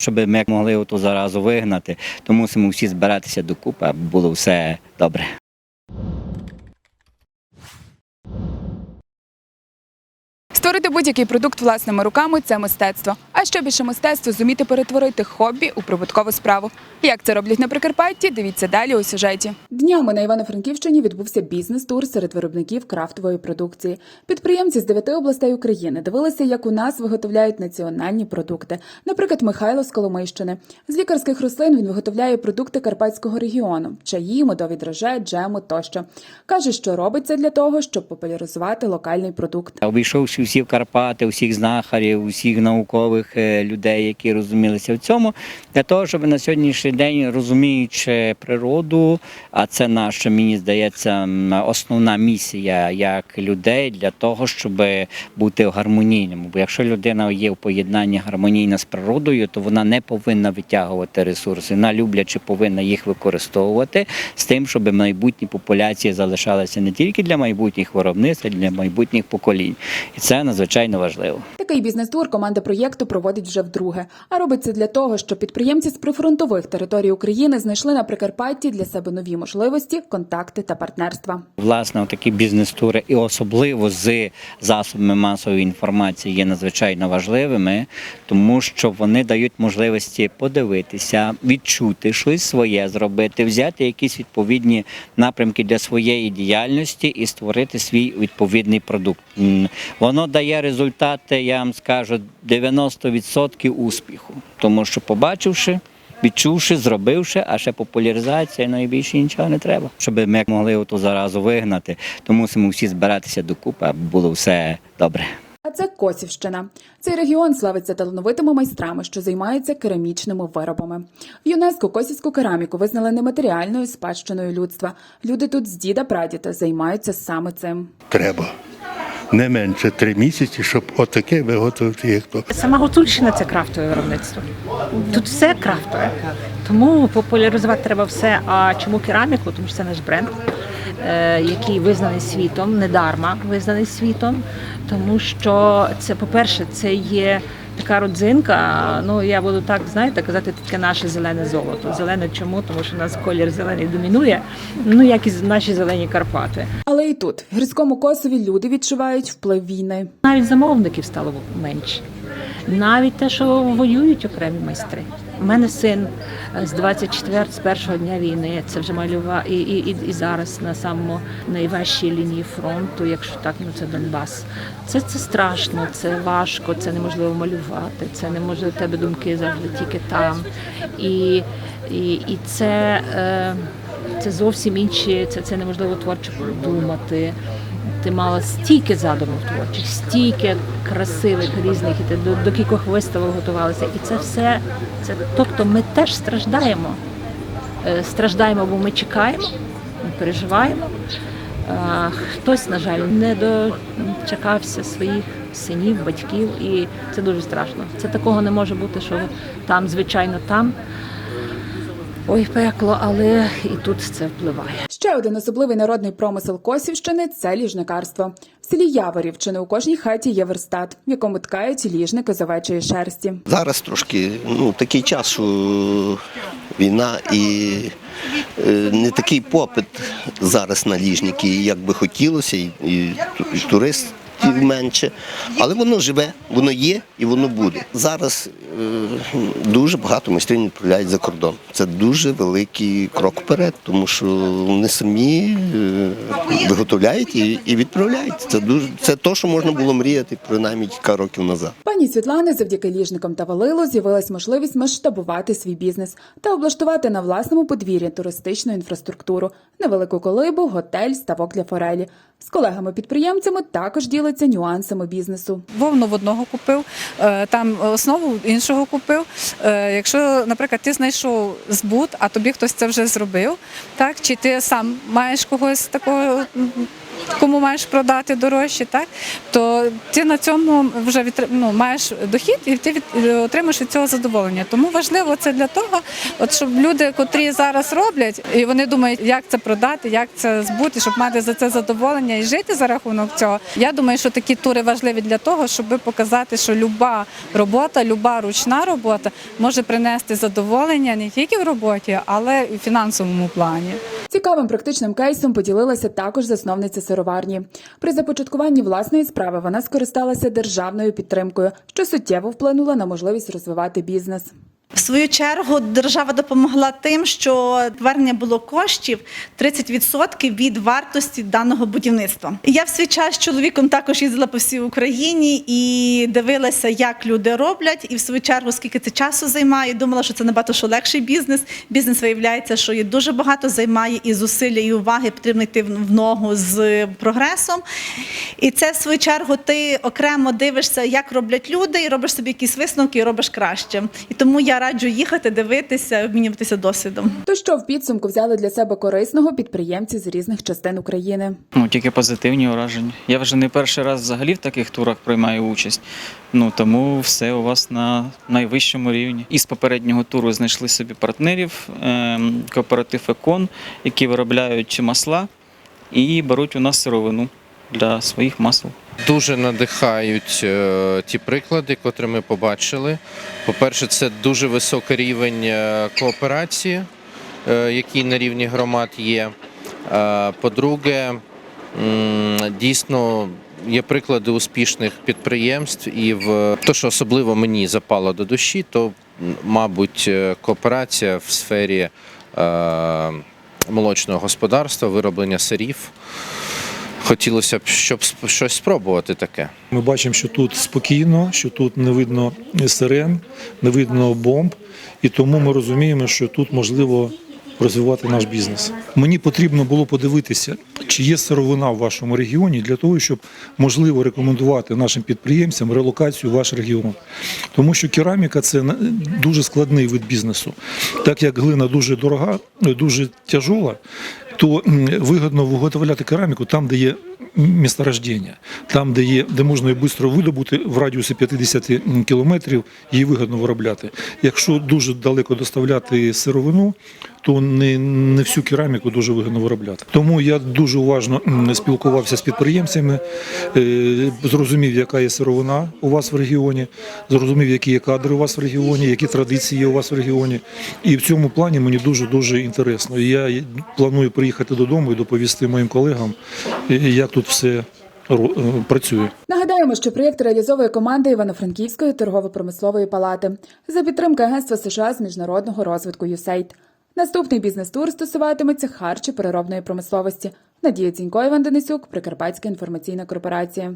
Щоб ми могли ту заразу вигнати, то мусимо всі збиратися докупи, аби було все добре. Створити будь-який продукт власними руками це мистецтво. А ще більше мистецтво зуміти перетворити хобі у прибуткову справу. Як це роблять на Прикарпатті? Дивіться далі у сюжеті. Днями на Івано-Франківщині відбувся бізнес-тур серед виробників крафтової продукції. Підприємці з дев'яти областей України дивилися, як у нас виготовляють національні продукти. Наприклад, Михайло з Коломийщини. З лікарських рослин він виготовляє продукти карпатського регіону: чаї, медові дроже, джему тощо. каже, що робить це для того, щоб популяризувати локальний продукт. Обійшовши всі Карпати, усіх знахарів, усіх наукових е, людей, які розумілися в цьому, для того, щоб на сьогоднішній день розуміючи природу, а це наша, мені здається, основна місія як людей для того, щоб бути гармонійним. Бо якщо людина є в поєднанні гармонійна з природою, то вона не повинна витягувати ресурси. Вона люблячи повинна їх використовувати з тим, щоб майбутні популяції залишалися не тільки для майбутніх виробництв, а й для майбутніх поколінь. І це надзвичайно важливо. Такий бізнес-тур команда проєкту проводить вже вдруге. А робить це для того, щоб підприємці з прифронтових територій України знайшли на Прикарпатті для себе нові можливості, контакти та партнерства. Власне, такі бізнес-тури, і особливо з засобами масової інформації, є надзвичайно важливими, тому що вони дають можливості подивитися, відчути щось своє зробити, взяти якісь відповідні напрямки для своєї діяльності і створити свій відповідний продукт. Воно дає результати, я вам скажу, 90% успіху, тому що побачивши. Відчувши, зробивши, а ще популяризація, ну і більше нічого не треба. Щоб ми могли ту заразу вигнати, то мусимо всі збиратися докупи, аби було все добре. А це Косівщина. Цей регіон славиться талановитими майстрами, що займаються керамічними виробами. В ЮНЕСКО косівську кераміку визнали нематеріальною спадщиною людства. Люди тут з діда прадіда займаються саме цим. треба не менше три місяці, щоб отаке виготовити, як то. Сама Гуцульщина це крафтове виробництво. Тут все крафтове. Тому популяризувати треба все. А чому кераміку? Тому що це наш бренд, е, який визнаний світом, недарма визнаний світом. Тому що це, по-перше, це є така родзинка. Ну я буду так, знаєте, казати, таке наше зелене золото. Зелене чому? Тому що у нас колір зелений домінує, ну як і наші зелені Карпати. Але і тут, в гірському Косові, люди відчувають вплив війни. Навіть замовників стало менше. Навіть те, що воюють окремі майстри. У мене син е, з 24 з першого дня війни. Це вже малював і, і, і, зараз на самому найважчій лінії фронту, якщо так, ну це Донбас. Це, це страшно, це важко, це неможливо малювати. Це не може тебе думки завжди тільки там. І, і, і це, е, це зовсім інші, це, це неможливо творчо подумати ти мала стільки задумів творчих, стільки красивих різних, і ти до, до кількох виставок готувалася. І це все, це, тобто ми теж страждаємо. Е, Страждаємо, бо ми чекаємо, ми переживаємо. Хтось, на жаль, не дочекався своїх синів, батьків, і це дуже страшно. Це такого не може бути, що там, звичайно, там. Ой, пекло, але і тут це впливає. Ще один особливий народний промисел Косівщини це ліжникарство. В селі Яворів чи не у кожній хаті є верстат, в якому ткають ліжники з овечої шерсті. Зараз трошки ну, такий час, що війна і е, не такий попит зараз на ліжники, як би хотілося, і, і, туристів менше. Але воно живе, воно є і воно буде. Зараз е, дуже багато майстрів відправляють за кордон. Це дуже великий крок вперед, тому що вони самі е, виготовляють і, і відправляють. Це дуже це то, що можна було мріяти принаймні кілька років назад. Пані Світлани завдяки ліжникам та валилу з'явилась можливість масштабувати свій бізнес та облаштувати на власному подвір'ї туристичну інфраструктуру, невелику колибу, готель, ставок для форелі. З колегами-підприємцями також ділиться нюансами бізнесу. вовну в одного купив, е, там основу іншого купив. Е, Якщо, наприклад, ти знайшов збут, а тобі хтось це вже зробив, так чи ти сам маєш когось такого кому маєш продати дорожче, так то ти на цьому вже ну, маєш дохід і ти від, отримаєш від цього задоволення. Тому важливо це для того, от щоб люди, котрі зараз роблять, і вони думають, як це продати, як це збути, щоб мати за це задоволення і жити за рахунок цього. Я думаю, що такі тури важливі для того, щоб показати, що люба робота, люба ручна робота може принести задоволення не тільки в роботі, але і в фінансовому плані. Цікавим практичним кейсом поділилася також засновниця сироварні. При започаткуванні власної справи вона скористалася державною підтримкою, що суттєво вплинула на можливість розвивати бізнес. В свою чергу держава допомогла тим, що повернення було коштів 30% від вартості даного будівництва. Я в свій час чоловіком також їздила по всій Україні і дивилася, як люди роблять, і в свою чергу, скільки це часу займає. Думала, що це набагато що легший бізнес. Бізнес виявляється, що є дуже багато займає і зусилля, і уваги потрібно йти в ногу з прогресом. І це в свою чергу ти окремо дивишся, як роблять люди, і робиш собі якісь висновки, і робиш краще. І тому я раджу їхати, дивитися, обмінюватися досвідом. То що в підсумку взяли для себе корисного підприємці з різних частин України. Ну, тільки позитивні враження. Я вже не перший раз взагалі в таких турах приймаю участь. Ну тому все у вас на найвищому рівні. Із попереднього туру знайшли собі партнерів, ем, кооператив Екон, які виробляють масла і беруть у нас сировину для своїх масел. Дуже надихають е, ті приклади, котрі ми побачили. По-перше, це дуже високий рівень е, кооперації, е, який на рівні громад є. По-друге, дійсно є приклади успішних підприємств, і в те, що особливо мені запало до душі, то, мабуть, кооперація в сфері молочного господарства, вироблення сирів. Хотілося б, щоб щось спробувати таке. Ми бачимо, що тут спокійно, що тут не видно сирен, не видно бомб, і тому ми розуміємо, що тут можливо розвивати наш бізнес. Мені потрібно було подивитися, чи є сировина в вашому регіоні для того, щоб можливо рекомендувати нашим підприємцям релокацію в ваш регіон. Тому що кераміка це дуже складний вид бізнесу. Так як глина дуже дорога, дуже тяжола, то вигодно виготовляти кераміку там, де є місторождення, там, де є, де можна її швидко видобути в радіусі 50 кілометрів, її вигідно виробляти. Якщо дуже далеко доставляти сировину, то не, не всю кераміку дуже вигідно виробляти. Тому я дуже уважно спілкувався з підприємцями, е, зрозумів, яка є сировина у вас в регіоні, зрозумів, які є кадри у вас в регіоні, які традиції є у вас в регіоні. І в цьому плані мені дуже дуже інтересно. Я планую приїхати додому і доповісти моїм колегам, е, як тут все е, працює. Нагадаємо, що проєкт реалізовує команда Івано-Франківської торгово-промислової палати за підтримки Агентства США з міжнародного розвитку USAID. Наступний бізнес-тур стосуватиметься харчі переробної промисловості. Надія Цінько, Іван Денисюк, Прикарпатська інформаційна корпорація.